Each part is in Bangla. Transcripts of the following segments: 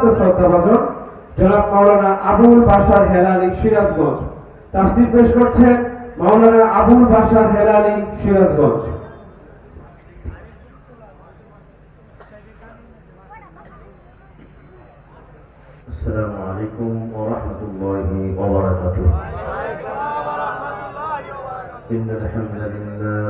অত্যন্ত শ্রদ্ধাভাজন জনাব মাওলানা আবুল বাসার হেলালি সিরাজগঞ্জ তাফসির পেশ করছেন মাওলানা আবুল বাসার হেলালি সিরাজগঞ্জ السلام عليكم ورحمة الله وبركاته إن الحمد لله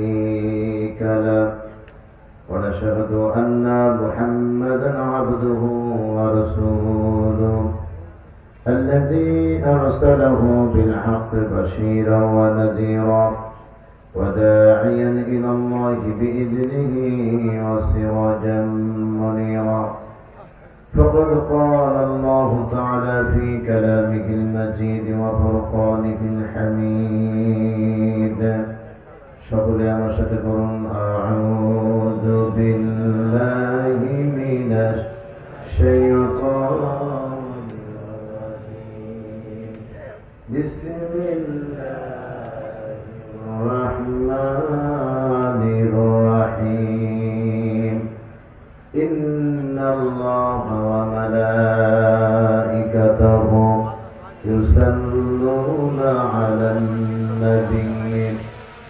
ونشهد أن محمدا عبده ورسوله الذي أرسله بالحق بشيرا ونذيرا وداعيا إلى الله بإذنه وسراجا منيرا. فقد قال الله تعالى في كلامه المجيد وفرقانه الحميد. সকলে আমার সাথে পড়ুন। আউযু বিল্লাহি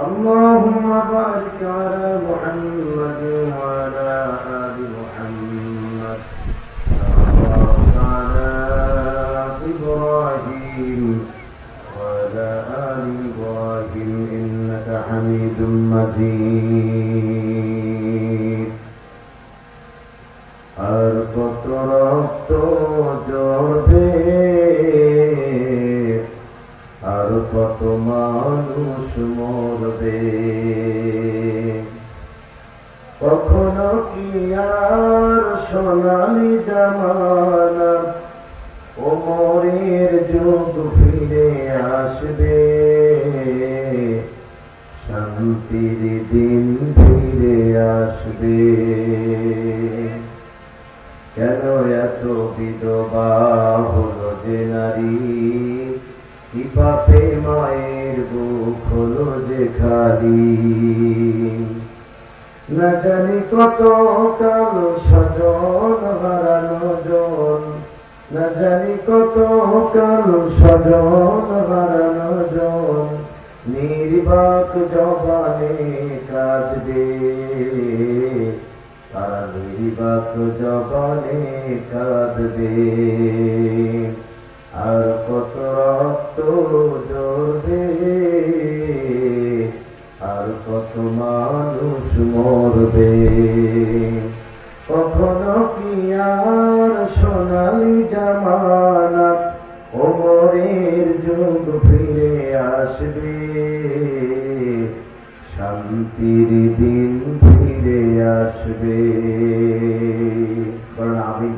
اللهم بارك على محمد وعلى آل محمد. كما باركت على إبراهيم وعلى آل إبراهيم إنك حميد مجيد. আসবে আর কত রক্ত জড়বে আর কত মানুষ মরবে কখনো কি আর সোনালি জামানা ওমরের যুগ ফিরে আসবে? শান্তির দিন ফিরে আসবে। কারণ আমি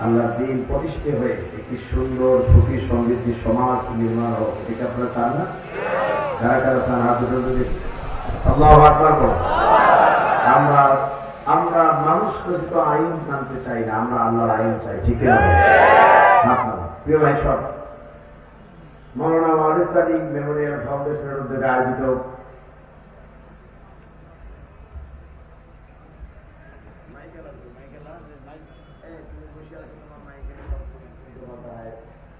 আল্লাহ দিন প্রতিষ্ঠিত হয়ে একটি সুন্দর, সুখী সমৃদ্ধি সমাজ নির্মাণ হোক এটা আপনারা চান না? কারা কারা চান? হাত আমরা আমরা মানুষ রচিত আইন মানতে চাই না, আমরা আল্লাহর আইন চাই, ঠিক ভাই, সব। মেমোরিয়াল ফাউন্ডেশনের উদ্যোগে আয়োজিত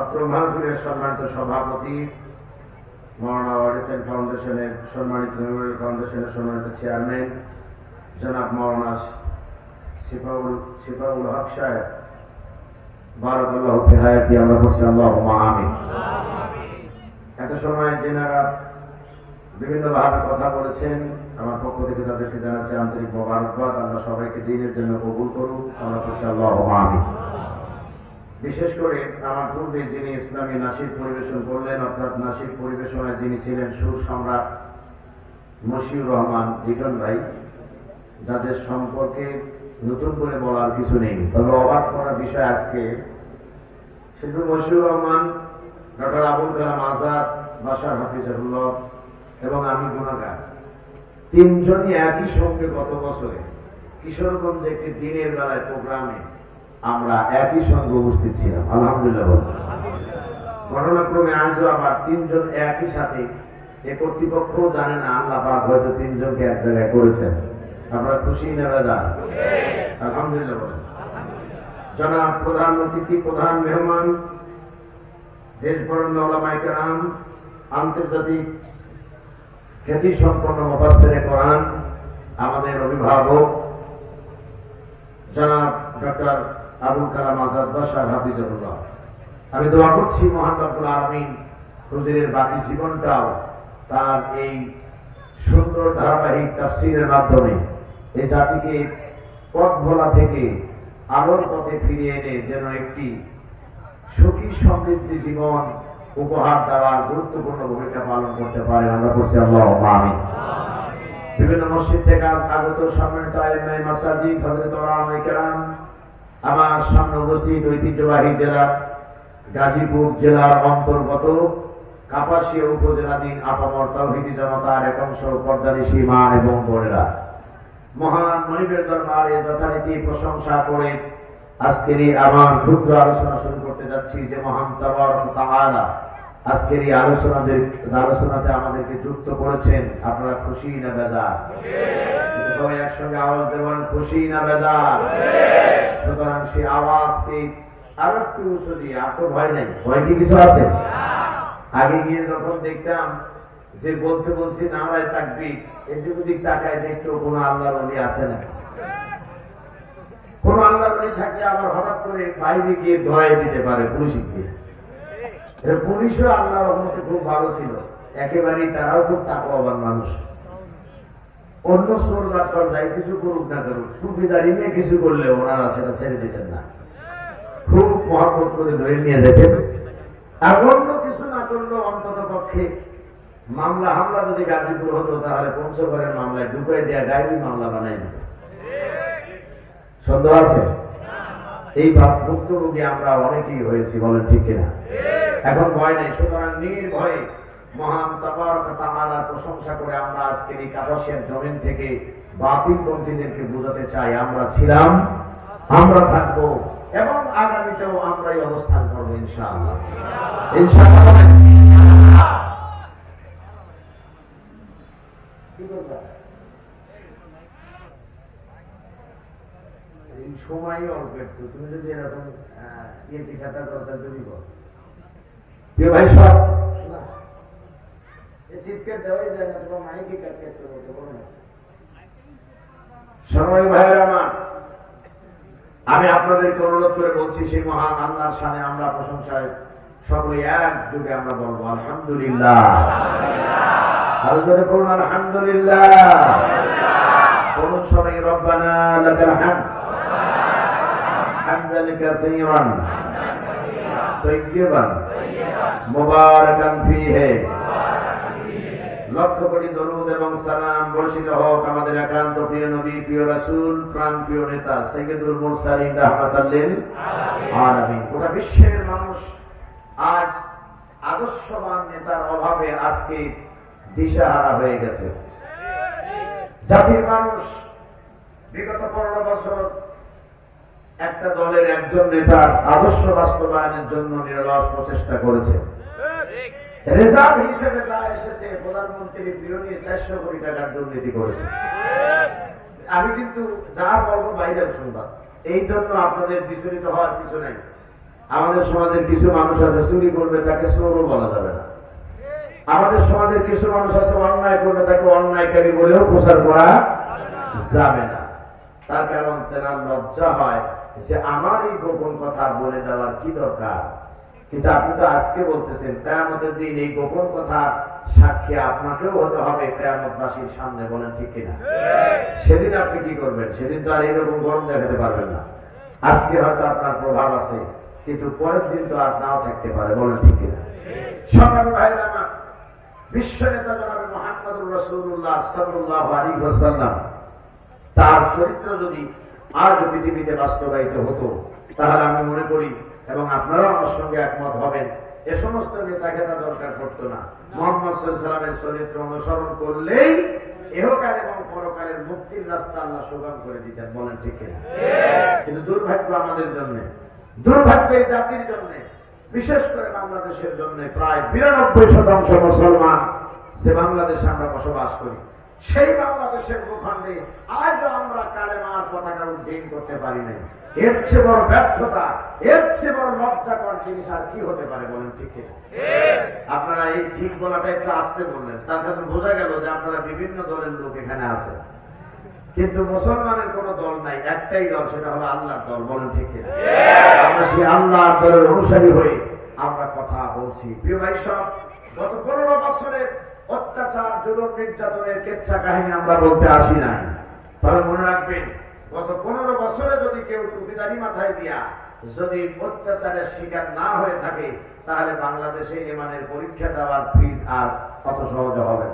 অত্র মাহফিলের সম্মানিত সভাপতি মৌলানা ওয়ারিসেন ফাউন্ডেশনের সম্মানিত মেমোরিয়াল ফাউন্ডেশনের সম্মানিত চেয়ারম্যান, জনাব মৌলানা সিফাউল সিফাউল হক সাহেব। বারাকাল্লাহু হায়াতি আমরা বলছি আল্লাহুম্মা আমিন। এত সময় যেনারা বিভিন্নভাবে কথা বলেছেন, আমার পক্ষ থেকে তাদেরকে জানাচ্ছি আন্তরিক মোবারকবাদ। আমরা সবাইকে দিনের জন্য কবুল করুক। আমরা বলছি আল্লাহুম্মা আমিন। বিশেষ করে আমার পূর্বে যিনি ইসলামী নাসির পরিবেশন করলেন, অর্থাৎ নাসির পরিবেশনায় যিনি ছিলেন সুর সম্রাট মশিউর রহমান লিটন ভাই, যাদের সম্পর্কে নতুন করে বলার কিছু নেই। তবে অবাক করার বিষয় আজকে শুধু মশিউর রহমান, ডক্টর আবুল কালাম আজাদ বাসার হাফিজুল্লাহ এবং আমি গুণাগার। তিনজনই একই সঙ্গে গত বছরে কিশোরগঞ্জে একটি দিনের বেলায় প্রোগ্রামে আমরা একই সঙ্গে উপস্থিত ছিলাম। আলহামদুলিল্লাহ ঘটনাক্রমে আজও আবার তিনজন একই সাথে এ কর্তৃপক্ষও জানে না আল্লাহ পাক হয়তো তিনজনকে এক জায়গায় করেছেন। আপনারা খুশি নেবে যান আলহামদুলিল্লাহ জনাব প্রধান অতিথি প্রধান মেহমান? দেশ বরণ্য আন্তর্জাতিক খ্যাতি সম্পন্ন মুফাসসিরে কোরআন আমাদের অভিভাবক জনাব ডক্টর আবুল কালাম আজাদ বাসার হাফিজুল্লাহ আমি দোয়া করছি মহান রব্বুল আলমিন হুজুরের বাকি জীবনটাও তার এই সুন্দর ধারাবাহিক তাফসিরের মাধ্যমে এই জাতিকে পথ ভোলা থেকে আলোর পথে ফিরিয়ে এনে যেন একটি সুখী সমৃদ্ধি জীবন উপহার দেওয়ার গুরুত্বপূর্ণ ভূমিকা পালন করতে পারে। আমরা বলছি আল্লাহ আমিন। বিভিন্ন মসজিদ থেকে আগত সম্মানিত আইমাই মাসাজিদ হজরত কেরাম আমার সামনে উপস্থিত ঐতিহ্যবাহী জেলা, গাজীপুর জেলার অন্তর্গত কাপাসিয়া উপজেলাধীন আপামর তৌহিদি জনতার একাংশ পর্দারি মা এবং বোনেরা। মহান মনিবের দরবারে যথারীতি প্রশংসা করে আজকের আমার ক্ষুদ্র আলোচনা শুরু করতে যাচ্ছি যে মহান তবর তাআলা আজকের এই আলোচনাদের, আলোচনাতে আমাদেরকে যুক্ত করেছেন আপনারা খুশি না বেদার সবাই একসঙ্গে আওয়াজ দেবেন, খুশি না বেদার সুতরাং সেই আওয়াজকে আরও একটু উৎস দিয়ে, আর তো ভয় নেই। ভয় কি কিছু আছে? আগে গিয়ে যখন দেখতাম যে বলতে বলছি নামরায় থাকবি এদিক ওদিক তাকায় দেখতো কোনো আল্লাহর অলি আছে না। কোন আল্লাহর অলি থাকলে আবার হঠাৎ করে বাইরে গিয়ে ধরাই দিতে পারে পুলিশ গিয়ে। পুলিশও আল্লাহর রহমতে খুব ভালো ছিল। একেবারেই তারাও খুব তাকওয়াবান মানুষ। অন্য সোর ডাক্তার যাই কিছু করুক না করুক টুপি দাঁড়িয়ে নিয়ে কিছু করলে ওনারা সেটা ছেড়ে দিতেন না। খুব মহাপত করে ধরে নিয়ে যেতেন। আর অন্য কিছু না করলেও অন্তত পক্ষে মামলা হামলা যদি গাজীপুর হতো, তাহলে পঞ্চগড়ের মামলায় ঢুকাই দেওয়া ডায়েরি মামলা বানাই দিত। সন্দেহ আছে? এই ভাব ভুক্তভোগী আমরা অনেকেই হয়েছি, বলেন ঠিক কিনা? এখন ভয় নেই। সুতরাং নির্ভয়ে মহান তাবারক তাআলার প্রশংসা করে আমরা আজকের এই কাপাসিয়ার জমিন থেকে বাতিল পন্থীদেরকে বোঝাতে চাই। আমরা ছিলাম, আমরা থাকব এবং আগামীতেও আমরাই অবস্থান করব ইনশাআল্লাহ। ইনশাআল্লাহ সময়ই অল্প একটু। তুমি যদি এরকম ইয়ে পিঠাটা তাহলে তুমি বল ये भाई साहब। আমি আপনাদেরকে অনুরোধ করে বলছি সেই মহান আল্লাহর সামনে আমরা প্রশংসায় সকলে এক যুগে আমরা বলব আলহামদুলিল্লাহ। বলুন আলহামদুলিল্লাহ। বলুন সবাই রব্বানা লাকাল হামদ। হামদান কাসীরান। তাইয়্যিবান মুবারাকান ফীহি। লক্ষ কোটি দরুদ এবং সালাম বর্ষিত হোক আমাদের একান্ত প্রিয় নবী, প্রিয় রাসূল, প্রাণ প্রিয় নেতা সৈয়দুল মুরসালিন রাহমাতাল লিল আলামিন। গোটা বিশ্বের মানুষ আজ আদর্শবান নেতার অভাবে আজকে দিশাহারা হয়ে গেছে। জাতির মানুষ বিগত পনেরো বছর একটা দলের একজন নেতার আদর্শ বাস্তবায়নের জন্য নিরলস প্রচেষ্টা করেছে। হিসেবে তা এসেছে প্রধানমন্ত্রী চারশো কোটি টাকার দুর্নীতি করেছে। আমি কিন্তু যা বলব এই জন্য আপনাদের বিচলিত হওয়ার কিছু নাই। আমাদের সমাজের কিছু মানুষ আছে, চুরি করবে, তাকে বলা যাবে না। আমাদের সমাজের কিছু মানুষ আছে, অন্যায় করবে, তাকে অন্যায়কারী বলেও প্রচার করা যাবে না। তার কারণ তেনার লজ্জা হয় যে আমার এই গোপন কথা বলে দেওয়ার কি দরকার? কিন্তু আপনি তো আজকে বলতেছেন, কেয়ামতের দিন এই গোপন কথা সাক্ষী আপনাকেও হতে হবে, কেয়ামতবাসীর সামনে বলেন ঠিক কিনা? সেদিন আপনি কি করবেন? সেদিন তো আর এরকম গরম দেখাতে পারবেন না। আজকে হয়তো আপনার প্রভাব আছে, কিন্তু পরের দিন তো আর নাও থাকতে পারে, বলেন ঠিক কিনা? সকাল ভাইরা আমার, বিশ্ব নেতা জনাবে মোহাম্মদুর রসুল্লাহ সাল্লাহ আলী ওয়াসাল্লাম, তার চরিত্র যদি আজ পৃথিবীতে বাস্তবায়িত হতো, তাহলে আমি মনে করি এবং আপনারাও আমার সঙ্গে একমত হবেন। এ সমস্ত নেতা খেতা দরকার পড়তো না। মোহাম্মদ সাল্লামের চরিত্র অনুসরণ করলেই এহকাল এবং পরকালের মুক্তির রাস্তা আল্লাহ সুগম করে দিতেন, বলেন ঠিক কিন্তু দুর্ভাগ্য আমাদের জন্য। দুর্ভাগ্য এই জাতির জন্য। বিশেষ করে বাংলাদেশের জন্য প্রায় বিরানব্বই শতাংশ মুসলমান যে বাংলাদেশে আমরা বসবাস করি। সেই বাংলাদেশের ভূখণ্ডে আজও আমরা কালেমার পতাকা উদ্দিন করতে পারি নাই। এর চেয়ে বড় ব্যর্থতা, এর চেয়ে বড় লজ্জাকর জিনিস আর কি হতে পারে বলেন ঠিক আপনারা এই ঠিক বলাটা একটু আসতে বললেন, তার কারণে বোঝা গেল যে আপনারা বিভিন্ন দলের লোক এখানে আছেন কিন্তু মুসলমানের কোন দল নাই, একটাই দল, সেটা হলো আল্লাহর দল, বলেন ঠিক আমরা সেই আল্লাহর দলের অনুসারী হয়ে আমরা কথা বলছি। প্রিয় ভাই সব, গত পনেরো বছরের অত্যাচার, জুলুম, নির্যাতনের কেচ্ছা কাহিনী আমরা বলতে আসি নাই। তবে মনে রাখবেন, গত পনেরো বছরে যদি কেউ টুপিদারি মাথায় দিয়া যদি অত্যাচারের শিকার না হয়ে থাকে, তাহলে বাংলাদেশে এমানের পরীক্ষা দেওয়ার ফিজ আর কত সহজ হবে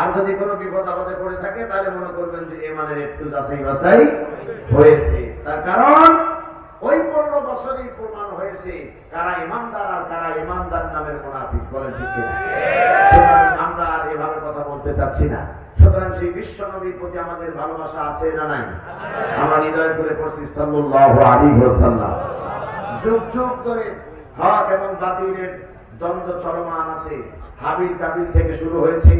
আর যদি কোনো বিপদ আপদে পড়ে থাকে, তাহলে মনে করবেন যে এমানের একটু যাচাই বাছাই হয়েছে। তার কারণ বছরই প্রমাণ হয়েছে কারা ইমানদার আর কারা ইমানদার নামের মোনাফিক, বলেন ঠিক সুতরাং আমরা আর এভাবে কথা বলতে চাচ্ছি না। সুতরাং সেই বিশ্ব নবীর প্রতি আমাদের ভালোবাসা আছে না নাই? আমরা হৃদয় করে পড়ছি সাল্লাহ আলী হোসাল্লাহ যুগ যুগ করে হক এবং বাতিলের দ্বন্দ্ব চলমান আছে। হাবিল কাবিল থেকে শুরু হয়েছে।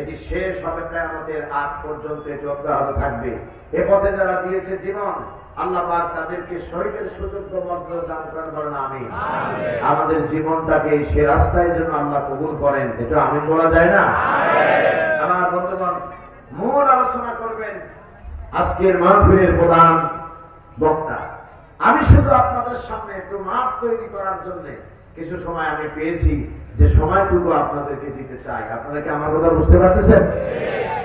এটি শেষ হবে কেয়ামতের আগ পর্যন্ত এটি অব্যাহত থাকবে। এ পথে যারা দিয়েছে জীবন আল্লাহ পাক তাদেরকে শহীদের সুযোগ্য মর্যাদা দান করেন বলেন আমি আমাদের জীবনটাকে সে রাস্তায় যেন আল্লাহ কবুল করেন। এটা আমি বলা যায় না? আমার বন্ধুগণ মূল আলোচনা করবেন আজকের মাহফিলের প্রধান বক্তা। আমি শুধু আপনাদের সামনে একটু মাঠ তৈরি করার জন্য কিছু সময় আমি পেয়েছি যে সময়টুকু আপনাদেরকে দিতে চাই। আপনারা কি আমার কথা বুঝতে পারতেছেন?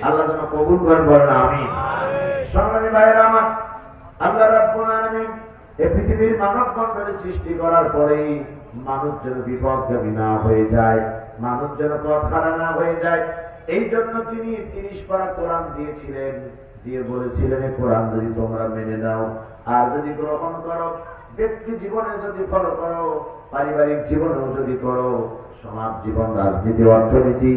আল্লাহ যেন কবুল করেন বলেন আমি সংগ্রামী ভাইয়েরা আমার আল্লাহ রাব্বুল আলামিন এই পৃথিবীর মানব মণ্ডলী সৃষ্টি করার পরেই মানুষ যেন বিপদগামী না হয়ে যায় মানুষ যেন পথ হারা না হয়ে যায়। এই জন্য তিনি তিরিশ পারা কোরআন দিয়েছিলেন দিয়ে বলেছিলেন কোরআন যদি তোমরা মেনে নাও আর যদি গ্রহণ করো ব্যক্তি জীবনে যদি ফলো করো, পারিবারিক জীবনেও যদি করো, সমাজ জীবন, রাজনীতি, অর্থনীতি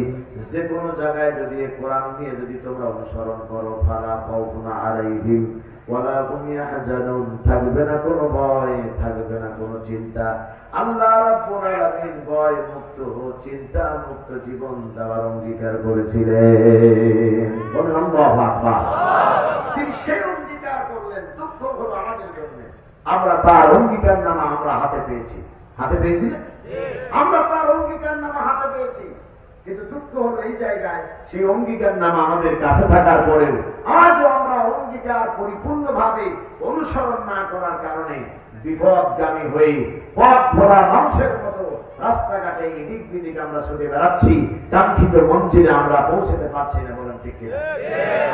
যে কোনো জায়গায় যদি কোরআন নিয়ে যদি তোমরা অনুসরণ করো, ফালা পাওনা আলাইহিম, ওয়ালা হুম ইয়াহজানুন, থাকবে না কোনো ভয়, থাকবে না কোনো চিন্তা। আল্লাহ রাব্বুল ভয় মুক্ত চিন্তা মুক্ত জীবন দেওয়ার অঙ্গীকার করেছিলেন। বলেন, আল্লাহু তিনি সেই অঙ্গীকার করলেন, দুঃখ হলো আমরা তার অঙ্গীকার নামা আমরা হাতে পেয়েছি। হাতে পেয়েছি না? আমরা তার অঙ্গীকার নামা হাতে পেয়েছি। কিন্তু দুঃখ হলো এই জায়গায় সেই অঙ্গীকার নামা আমাদের কাছে থাকার পরেও আজও আমরা অঙ্গীকার পরিপূর্ণভাবে অনুসরণ না করার কারণে বিপদগামী হয়ে পথ ভরা মানুষের মতো রাস্তাঘাটে এদিক বিদিক আমরা ছুটে বেড়াচ্ছি কাঙ্ক্ষিত মঞ্জিলে আমরা পৌঁছতে পারছি না বলেন ঠিক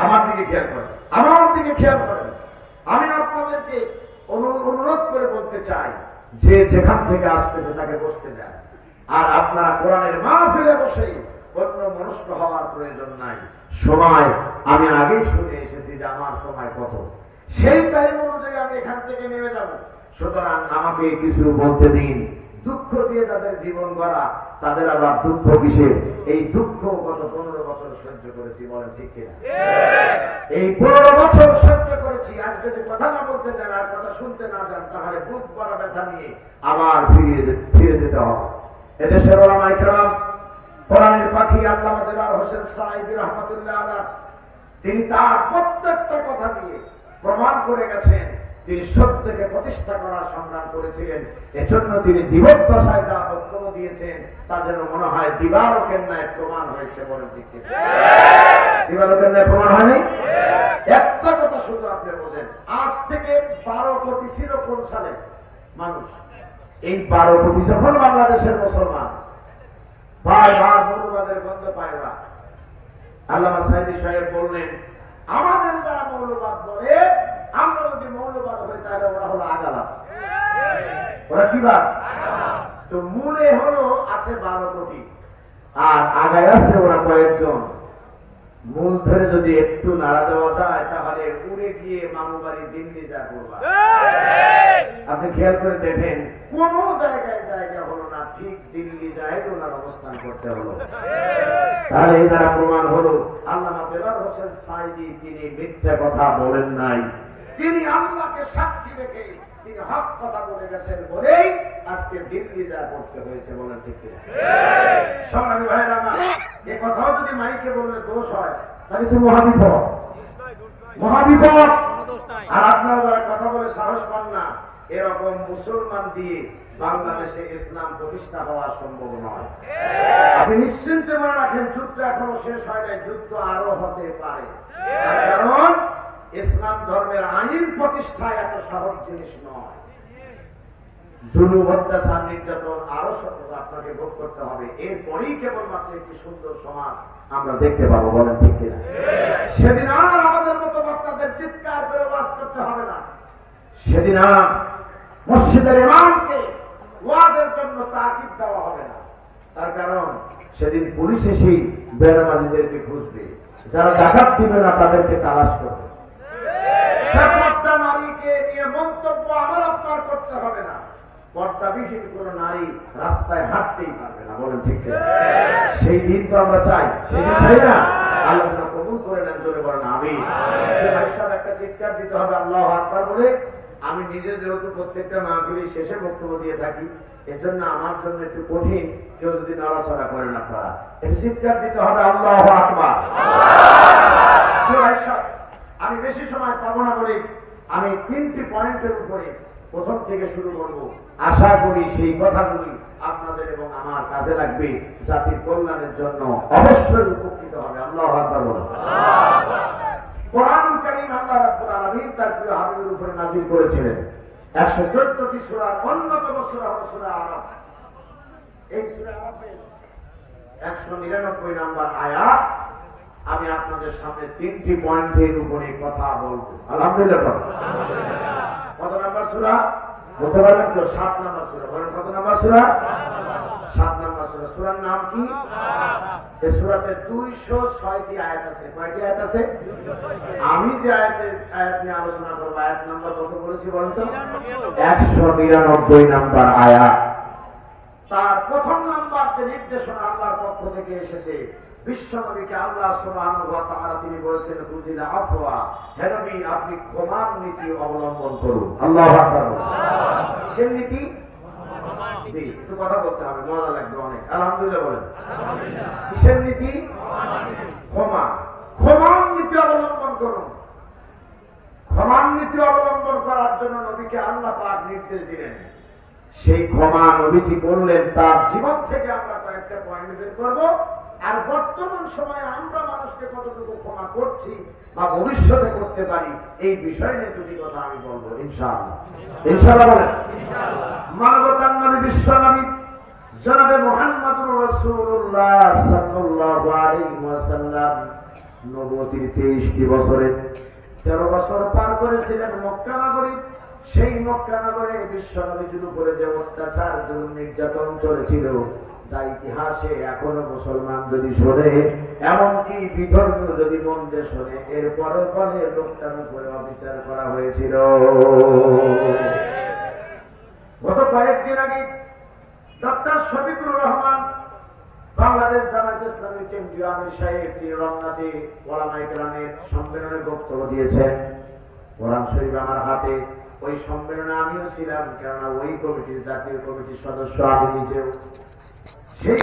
আমার দিকে খেয়াল করেন। আমার দিকে খেয়াল করেন। আমি আপনাদেরকে অনুরোধ করে বলতে চাই, যে যেখান থেকে আসতেছে তাকে বসতে দেন। আর আপনারা কোরআনের মা ফিরে বসে অন্য মনস্ক হওয়ার প্রয়োজন নাই। সময় আমি আগেই শুনে এসেছি যে আমার সময় কত। সেই টাইম অনুযায়ী আমি এখান থেকে নেমে যাব। সুতরাং আমাকে কিছু বলতে দিন। দুঃখ দিয়ে তাদের জীবন গড়া, তাদের আবার দুঃখ কিসের এই দুঃখ গত পনেরো বছর সহ্য করেছি বলেন ঠিক কিনা? এই পনেরো বছর সহ্য করেছি আর যদি কথা না বলতে দেন আর কথা শুনতে না যান তাহলে বুক বড় ব্যথা নিয়ে আবার ফিরে যে- ফিরে যেতে হবে। এদেশের ওলামাই কেরাম কোরআনের পাখি আল্লাহ দেবার হোসেন সাইদি রহমতুল্লাহ আলাহ তিনি তার প্রত্যেকটা কথা দিয়ে প্রমাণ করে গেছেন তিনি সত্যকে প্রতিষ্ঠা করার সংগ্রাম করেছিলেন। এজন্য তিনি দিবদ্দশায় যা বক্তব্য দিয়েছেন, তা যেন মনে হয় দিবারকের ন্যায় প্রমাণ হয়েছে বলে ঠিক? দিবারকের ন্যায় প্রমাণ হয়নি? একটা কথা শুধু আপনি বোঝেন, আজ থেকে বারো কোটি ছিল কোন সালে? মানুষ। এই বারো কোটি যখন বাংলাদেশের মুসলমান, বারবার মৌলবাদের গন্ধ পায় আল্লামা সাইদি সাহেব বললেন, আমাদের যারা মৌলবাদ বলে আমরা যদি মৌলবাদ হই তাহলে ওরা হলো আগালা ওরা তো মূলে হলো আছে বারো কোটি। আর আগায় আছে ওরা কয়েকজন। মূল ধরে যদি একটু নাড়া দেওয়া যায়, তাহলে উড়ে গিয়ে মামু বাড়ি দিল্লি যা করবা আপনি খেয়াল করে দেখেন, কোন জায়গায় জায়গা হলো না, ঠিক দিল্লি যায় ওনার অবস্থান করতে হলো। তাহলে এই দ্বারা প্রমাণ হলো, আল্লামা বেলাল হোসেন সাইদি তিনি মিথ্যা কথা বলেন নাই। তিনি আল্লাহকে সাক্ষী রেখে তিনি হক কথা বলে গেছেন বলেই আজকে দিল্লি যা করতে হয়েছে বলেন ঠিক? সংগ্রামী ভাইরা আমার, এ কথাও যদি মাইকে বললে দোষ হয়, তাহলে তো মহাবিপদ। মহাবিপদ! আর আপনারা যারা কথা বলে সাহস পান না, এরকম মুসলমান দিয়ে বাংলাদেশে ইসলাম প্রতিষ্ঠা হওয়া সম্ভব নয়। আপনি নিশ্চিন্তে মনে রাখেন, যুদ্ধ এখনও শেষ হয় নাই, যুদ্ধ আরও হতে পারে। কারণ ইসলাম ধর্মের আইন প্রতিষ্ঠা এত সহজ জিনিস নয়। জুলুম অত্যাচার, নির্যাতন আরও সব আপনাকে ভোগ করতে হবে। এরপরেই কেবলমাত্র একটি সুন্দর সমাজ আমরা দেখতে পাবো, বলেন ঠিক কিনা? সেদিন আর আমাদের মতো বক্তাদের চিৎকার করে বাস করতে হবে না। সেদিন আর মসজিদের ইমামকে ওয়াদের জন্য তাকিদ দেওয়া হবে না। তার কারণ, সেদিন পুলিশ এসেই বেনামাজিদেরকে খুঁজবে। যারা ডাকাত দিবে না, তাদেরকে তালাশ করবে। পর্দা নারীকে নিয়ে মন্তব্য আমার আপনার করতে হবে না। পর্দাবিহীন কোন নারী রাস্তায় হাঁটতেই পারবে না, বলেন ঠিক সেই দিন তো আমরা চাই, সেই দিন চাই না। আল্লাহ কবুল করে নেন, জোরে বলেন আমি ভাই সাহেব একটা চিৎকার দিতে হবে, আল্লাহ আকবার বলে, আমি যেহেতু প্রত্যেকটা মাহফিলি শেষে বক্তব্য দিয়ে থাকি, এজন্য আমার জন্য একটু কঠিন, কেউ যদি নড়াচড়া করেন আপনারা। একটু চিৎকার দিতে হবে, আল্লাহ আকবার। আমি বেশি সময় পাবো না বলে আমি তিনটি পয়েন্টের উপরে প্রথম থেকে শুরু করব। আশা করি সেই কথাগুলি আপনাদের এবং আমার কাজে লাগবে। জাতির কল্যাণের জন্য অবশ্যই উপকৃত হবে। আল্লাহ কোরআন কারীম আল্লাহ রাব্বুল আলামিন তার প্রিয় হাবিবের উপরে নাজিল করেছিলেন। একশো চোদ্দটি সূরার অন্যতম সূরা হলো সূরা আরব এই সূরা আরবের একশো নিরানব্বই নাম্বার আয়াত আমি আপনাদের সামনে তিনটি পয়েন্টের উপরে কথা বলব। আলহামদুলিল্লাহ। কত নাম্বার সুরা? বলতে পারবেন তো? সাত নাম্বার সুরা। বলেন, কত নাম্বার সুরা? সাত নাম্বার সুরা। সুরার নাম কি? সুরাতে দুইশো ছয়টি আয়াত আছে। কয়টি আয়াত আছে? আমি যে আয়াতের আয়াত নিয়ে আলোচনা করব, আয়াত নাম্বার কত বলেছি বলেন তো? একশো নিরানব্বই নাম্বার আয়াত। তার প্রথম নাম্বার যে নির্দেশনা আল্লাহর পক্ষ থেকে এসেছে। বিশ্বনবীকে আল্লাহ তাআলা তিনি বলেছেন বুঝিলা আফওয়া হে নবী আপনি ক্ষমার নীতি অবলম্বন করুন। আল্লাহু আকবার। কিসের নীতি? জি একটু কথা বলতে হবে মজা লাগবে অনেক। আলহামদুলিল্লাহ বলেন। কিসের নীতি? ক্ষমা। ক্ষমার নীতি অবলম্বন করুন। ক্ষমার নীতি অবলম্বন করার জন্য নবীকে আল্লাহ পাক নির্দেশ দিলেন। সেই ক্ষমা নবীজি বললেন তার জীবন থেকে আমরা কয়েকটা পয়েন্ট বের করব। আর বর্তমান সময়ে আমরা মানুষকে কতটুকু ক্ষমা করছি বা ভবিষ্যতে করতে পারি এই বিষয় নিয়ে দুটি কথা আমি বলব ইনশাআল্লাহ। ইনশাআল্লাহ বলেন। মানবতার নবী বিশ্ব নবী জনাবে মোহাম্মদুর রাসূলুল্লাহ সাল্লাল্লাহু আলাইহি ওয়াসাল্লাম নবতির 23টি বছরে। তেরো বছর পার করেছিলেন মক্কা নগরী। সেই মক্কা নগরে বিশ্ব উপরে যে অত্যাচার নির্যাতন চলেছিল যা ইতিহাসে এখনও মুসলমান যদি শোনে, এমনকি বিধর্মীয় যদি মন্দে শোনে এরপরের ফলে লোকটার উপরে অবিচার করা হয়েছিল। গত কয়েকদিন আগে ডক্টর শফিকুর রহমান বাংলাদেশ জামাত ইসলামী কেন্দ্রীয় আমির সাহেব, তিনি রমনাতে ওলামাই গ্রামের সম্মেলনে বক্তব্য দিয়েছেন। কোরআন শরীফ আমার হাতে। ওই সম্মেলনে আমিও ছিলাম, কেননা ওই কমিটির জাতীয় কমিটির সদস্য আমি নিজেও।